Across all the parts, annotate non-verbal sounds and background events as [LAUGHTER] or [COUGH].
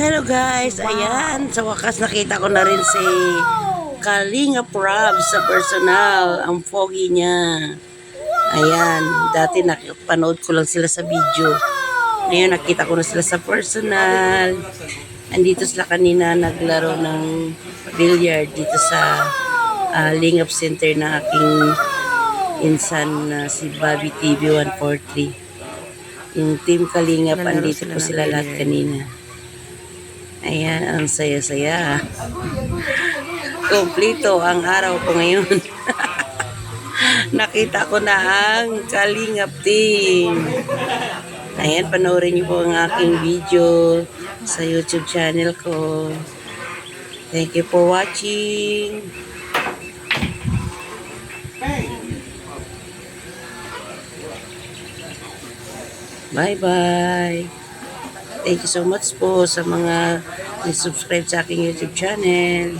guys, ayan, sa wakas nakita ko na rin si Kalinga Prab sa personal, ang pogi niya. Ayan, dati napanood ko lang sila sa video. Ngayon nakita ko na sila sa personal. Andito sila kanina naglaro ng billiard dito sa ah, Lingap Center na aking insan na si Bobby TV 143. Yung team Kalingap, andito ng sila lahat kanina. Ayan, ang saya-saya. Kompleto ang araw ko ngayon. [LAUGHS] Nakita ko na ang Kalingap team. Ayan, panoorin niyo po ang aking video sa YouTube channel ko. Thank you for watching. Bye-bye. Thank you so much po sa mga subscribe sa aking YouTube channel.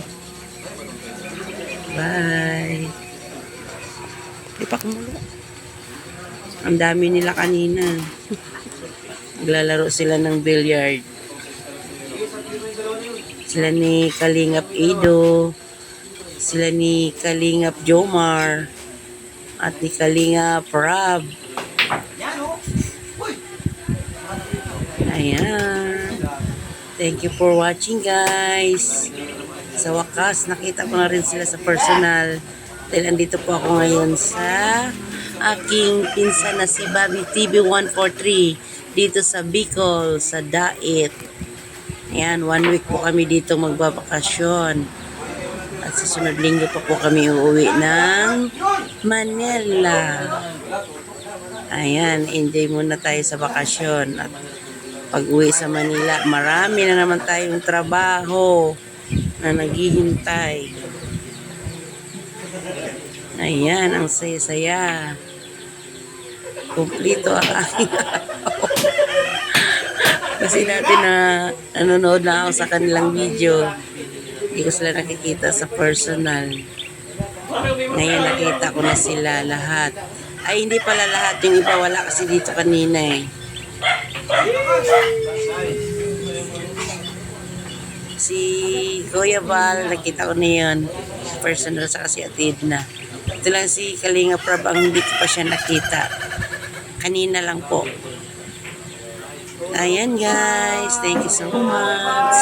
Bye. Ipak mo. Ang dami nila kanina. Naglalaro sila ng billiard. Sila ni Kalingap Ido. Sila ni Kalingap Jomar. At ni Kalingap Rab. Ayan. Thank you for watching guys. Sa wakas, nakita ko na rin sila sa personal. Dahil andito po ako ngayon sa aking pinsan na si Bobby TV 143 dito sa Bicol, sa Dait. Ayan, one week po kami dito magbabakasyon. At sa sunod linggo pa po kami uuwi ng Manila. Ayan, enjoy muna tayo sa bakasyon. At pag uwi sa Manila, marami na naman tayong trabaho na naghihintay. Ayan, ang saya-saya. Kumplito ang. [LAUGHS] Kasi dati na nanonood na ako sa kanilang video. Hindi ko sila nakikita sa personal. Ngayon nakita ko na sila lahat. Ay, hindi pala lahat. Yung iba wala kasi dito kanina eh. Si Kuya Val, nakita ko na yun. Personal sa kasi atid na. Ito lang si Kalinga Prab ang hindi pa siya nakita. Kanina lang po. Ayan guys, thank you so much.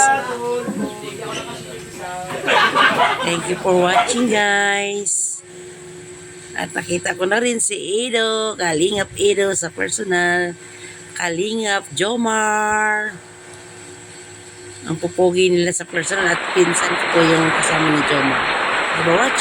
Thank you for watching guys. At nakita ko na rin si Edo, Kalingap Edo sa personal. Kalingap Jomar. Ang pupogi nila sa personal at pinsan ko po yung kasama ni Jomar. Diba watch?